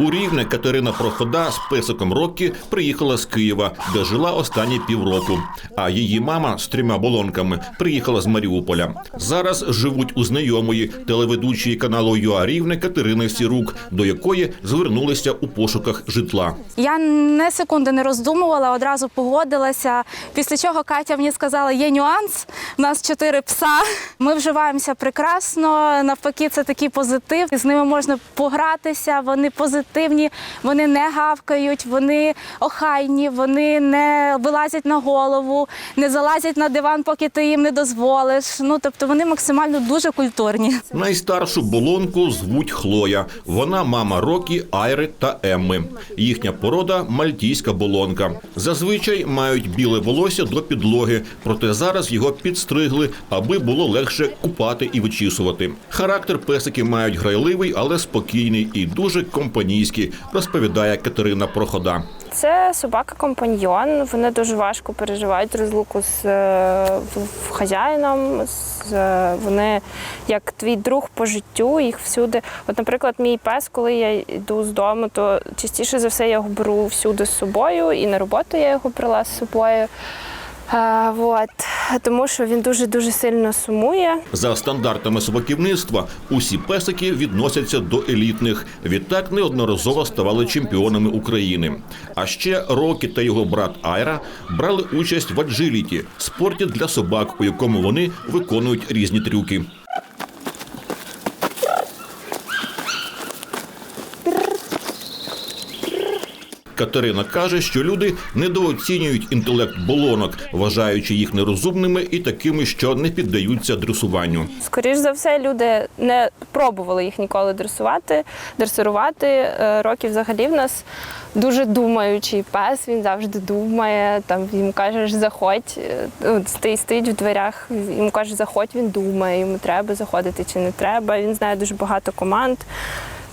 У Рівне Катерина Прохода з песиком Роккі приїхала з Києва, де жила останні півроку. А її мама з трьома болонками приїхала з Маріуполя. Зараз живуть у знайомої телеведучої каналу ЮА Рівне Катерини Сірук, до якої звернулися у пошуках житла. Я не секунди не роздумувала, одразу погодилася. Після чого Катя мені сказала, є нюанс. У нас чотири пса. Ми вживаємося прекрасно. Навпаки, це такий позитив. З ними можна погратися. Вони позитивні, вони не гавкають, вони охайні, вони не вилазять на голову, не залазять на диван, поки ти їм не дозволиш. Ну тобто вони максимально дуже культурні. Найстаршу болонку звуть Хлоя. Вона мама Рокі, Айри та Емми. Їхня порода мальтійська болонка. Зазвичай мають біле волосся до підлоги, проте зараз його підстригли, аби було легше купати і вичісувати. Характер песики мають грайливий, але спокійний і дуже компанійський, розповідає Катерина Прохода. Це собака-компаньйон. Вони дуже важко переживають розлуку з е, в- в хазяїном. З, е, вони як твій друг по життю, їх всюди. От, наприклад, мій пес, коли я йду з дому, то частіше за все я його беру всюди з собою, і на роботу я його брала з собою. Е, вот. Тому що він дуже дуже сильно сумує. За стандартами собаківництва усі песики відносяться до елітних. Відтак неодноразово ставали чемпіонами України. А ще Рокі та його брат Айра брали участь в аджиліті – спорті для собак, у якому вони виконують різні трюки. Катерина каже, що люди недооцінюють інтелект болонок, вважаючи їх нерозумними і такими, що не піддаються дресуванню. Скоріш за все, люди не пробували їх ніколи дресувати, дресирувати. Е, Рокі взагалі в нас дуже думаючий пес. Він завжди думає. Там йому кажеш, заходь. Е, Стоїть, стоїть в дверях. Йому кажуть, заходь, він думає, йому треба заходити чи не треба. Він знає дуже багато команд.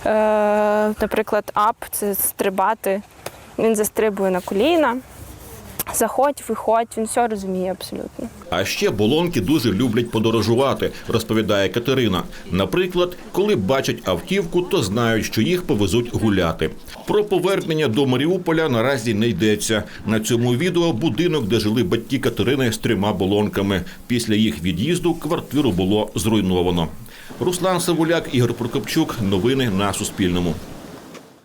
Е, Наприклад, ап це стрибати. Він застрибує на коліна. Заходь, виходь, він все розуміє абсолютно. А ще болонки дуже люблять подорожувати, розповідає Катерина. Наприклад, коли бачать автівку, то знають, що їх повезуть гуляти. Про повернення до Маріуполя наразі не йдеться. На цьому відео будинок, де жили батьки Катерини з трьома болонками. Після їх від'їзду квартиру було зруйновано. Руслан Савуляк, Ігор Прокопчук. Новини на Суспільному.